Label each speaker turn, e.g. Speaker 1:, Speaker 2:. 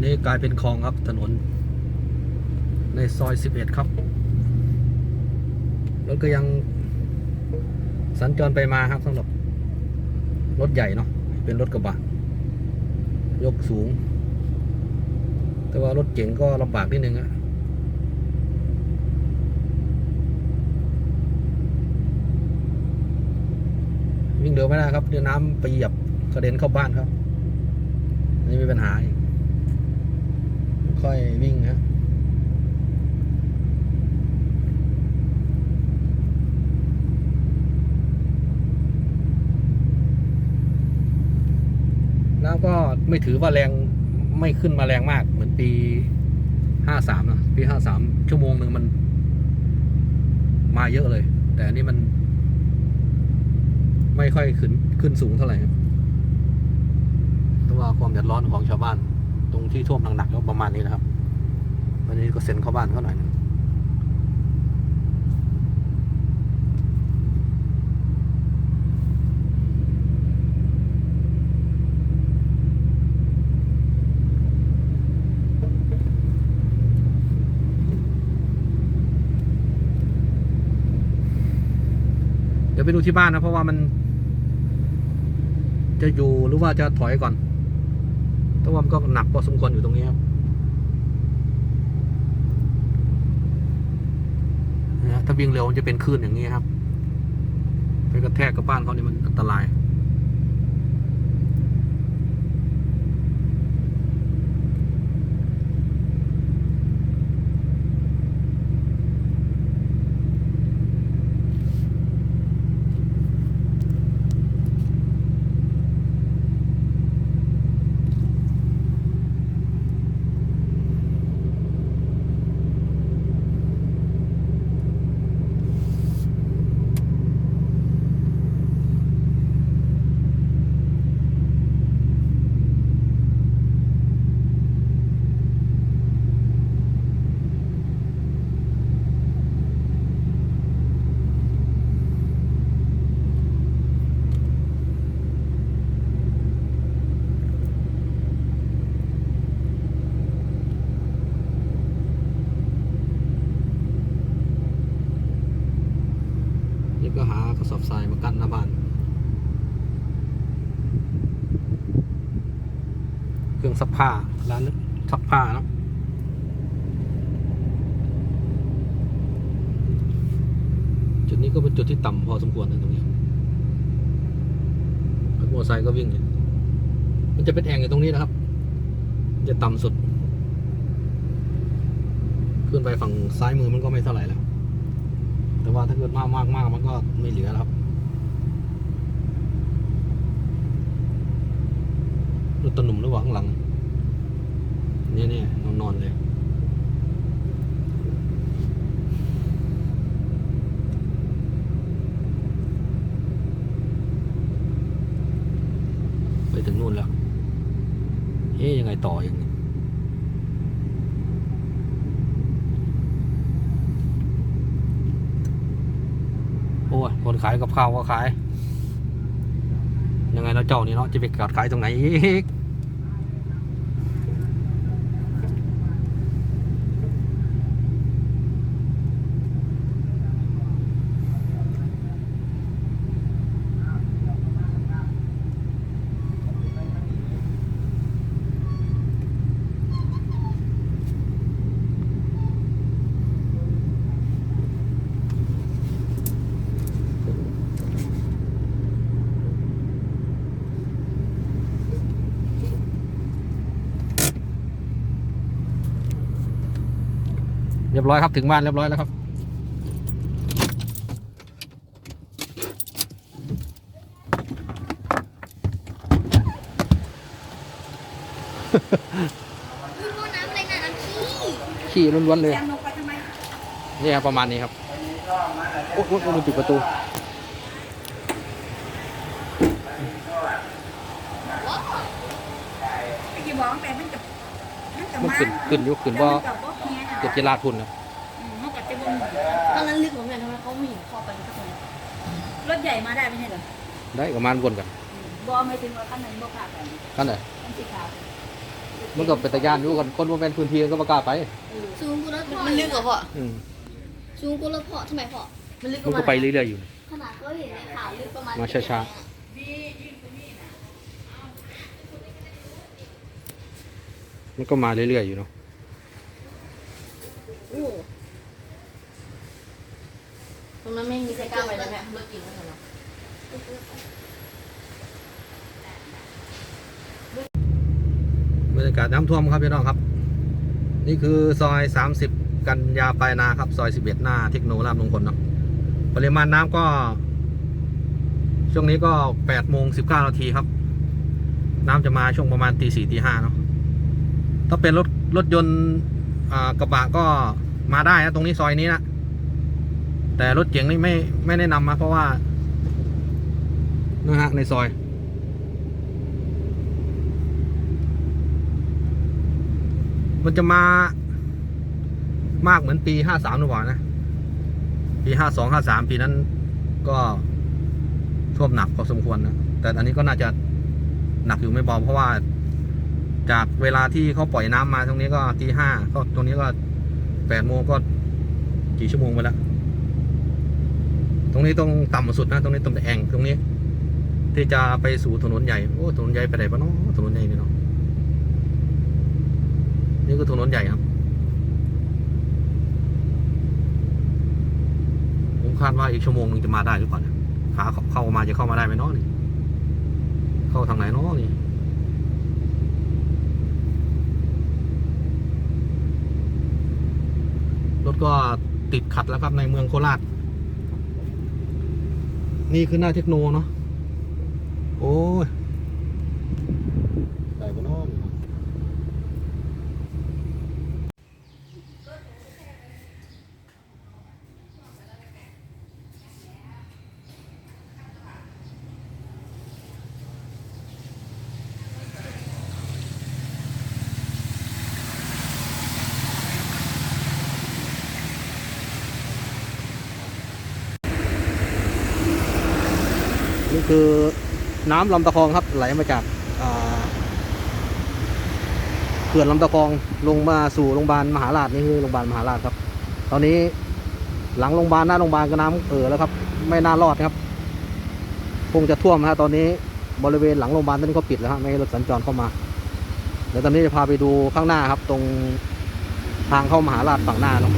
Speaker 1: อนนี้กลายเป็นคลองครับถนน ในซอย 11 ครับ รถก็ยังสัญจรไปมาครับสำหรับ รถใหญ่เนาะเป็นรถกระบะยกสูง แต่ว่ารถเก๋งก็ลำบากนิดนึงอะวิ่งเร็วไม่ได้ครับเดี๋ยวน้ำไปเหยียบกระเด็นเข้าบ้านครับนนี้มีปัญหาอีก ค่อยวิ่งฮะน้ำก็ไม่ถือว่าแรงไม่ขึ้นมาแรงมากเหมือนปีห้าสามนะปีห้าสามชั่วโมงหนึ่งมัน มาเยอะเลย แต่อันนี้มัน ไม่ค่อยขึ้นขึ้นสูงเท่าไหร่ครับต่ว่าความเดือดร้อนของชาวบ้าน ตรงที่ท่วมหนักๆก็ประมาณนี้นะครับวันนี้ก็เซ็นเข้าบ้านเขาหน่อยนึงเดี๋ยวไปดูที่บ้านนะเพราะว่ามัน จะอยู่หรือว่าจะถอยก่อน แต่ว่ามันก็หนักพอสมควรอยู่ตรงนี้ครับนะฮะถ้าวิ่งเร็วมันจะเป็นคลื่นอย่างนี้ครับไปกระแทกกับบ้านเขานี่มันอันตราย นี่ก็หากระสอบทรายมากั้นหน้าบ้าน เค รื่องซักผ้าร้านซักผ้าเนาะจุดนี้ก็เป็นจุดที่ต่ำพอสมควรนะตรงนี้รถมอเตอร์ไซค์ก็วิ่งอยู่มันจะเป็นแอ่งอยู่ตรงนี้นะครับ จะต่ำสุด ขึ้นไปฝั่งซ้ายมือมันก็ไม่เท่าไหร่แล้ว แต่ว่าถ้าเกิดมากมากมากมันก็ไม่เหลือแล้วครับรถตวหนุ่มระหว่างหลัง เนี่ยเนี่ยนอนนอนเลยไปถึงนู่นแล้วเอ๊ยยังไงต่ออย่างนี้โอ้ยคนขายกับข้าวก็ขาย ยังไงแล้วเจ้านี่เนาะจะไปกัดขายตรงไหนอีก รียบร้อยครับถึงบ้านเรียบร้อยแล้วครับ
Speaker 2: มีหม้อน้ำอะไรน่ะน้ำขี้
Speaker 1: ขี้ล้วนๆเลย
Speaker 2: แซมลงไปทำไม
Speaker 1: นี่ครับประมาณนี้ครับโอ้โหโอ้โหปิดประตู
Speaker 2: ไอ้ที่บอกแต่มันจะมันจะ
Speaker 1: มัน
Speaker 2: มา
Speaker 1: ขึ้นขึ้นอยุขึ้นว่า
Speaker 2: แต่มันจะบ่ เฮียน่ะ
Speaker 1: เกิดจะลาดทุนนะ
Speaker 2: อืมมันก็จะบ่มี
Speaker 3: ตอนนั้นลึกเหมือนกันทำไมเขาไม่เห็นเข้าไปสักคน
Speaker 2: รถใหญ่มาได้ไม่ใช่เหรอ
Speaker 1: ได้ประมาณวนกัน
Speaker 2: บ่ไม่ถึงว่าคันนั้นบ่ขาดกัน
Speaker 1: กันไหน
Speaker 2: มันสิขาด
Speaker 1: มันก็เป็นตะยานอยู่กันคนบ่แม่นพื้นที่ก็บ่กล้าไป
Speaker 3: ซูงกูแล้วพ่อมันลึกเหรอพ่อ
Speaker 1: อืม
Speaker 3: ซูงกูแล้วพ่อทำไมพ่อมันลึก
Speaker 1: มันก็ไปเรื่อยๆอยู่
Speaker 3: ขนาดเขาเห็นในข่าวลึกประมาณ
Speaker 1: มาช้ามันก็มาเรื่อยๆอยู่เนาะ
Speaker 3: โอ้ตรงนั้นไม่มีใครกล้าไปเลยแม่เลิกกินแล้วเหรอ
Speaker 1: บรรยากาศน้ำท่วมครับพี่น้องครับ นี่คือซอย 30 กันยาปลายนาครับ ซอย 11 หน้าเทคโนลาบมงคลเนาะปริมาณน้ำก็ ช่วงนี้ก็8โมง19นาทีครับ น้ำจะมาช่วงประมาณตีสี่ตีห้าเนาะถ้าเป็นรถรถยนต์อ่า กระบะก็มาได้นะตรงนี้ซอยนี้นะแต่รถเก๋งนี่ไม่ไม่แนะนำมาเพราะว่านะฮะในซอย มันจะมามากเหมือนปีห้าสามหรือเปล่านะ ปีห้าสองห้าสามปีนั้นก็ท่วมหนักพอสมควรนะ แต่อันนี้ก็น่าจะหนักอยู่ไม่เบาเพราะว่า จากเวลาที่เขาปล่อยน้ำมาตรงนี้ก็ตีห้าก็ตรงนี้ก็แปดโมงก็กี่ชั่วโมงไปแล้วตรงนี้ต้องต่ำสุดนะ ตรงนี้ตรงแอ่งตรงนี้ ที่จะไปสู่ถนนใหญ่โอ้ถนนใหญ่ไปไหนปะเนาะถนนใหญ่นี่เนาะนี่คือถนนใหญ่ครับผมคาดว่าอีกชั่วโมงนึงจะมาได้หรือเปล่าเนี่ยขาเข้ามาจะเข้ามาได้ไหมเนาะนี่เข้าทางไหนเนาะนี่ รถ ก็ติดขัดแล้วครับในเมืองโคราช นี่คือหน้าเทคโนเนาะโอ้ย นี่คือน้ำลำตะคองครับไหลมาจากเขื่อนลำตะคองลงมาสู่โรงพยาบาลมหาราชนี่คือโรงพยาบาลมหาราชครับ ตอนนี้หลังโรงพยาบาลหน้าโรงพยาบาลก็น้ำเอ่อแล้วครับ ไม่น่ารอดครับคงจะท่วมนะฮะตอนนี้บริเวณหลังโรงพยาบาลตอนนี้ก็ปิดแล้วฮะไม่ให้รถสัญจรเข้ามาเดี๋ยวตอนนี้จะพาไปดูข้างหน้าครับ ตรงทางเข้ามหาราชฝั่งหน้าเนาะ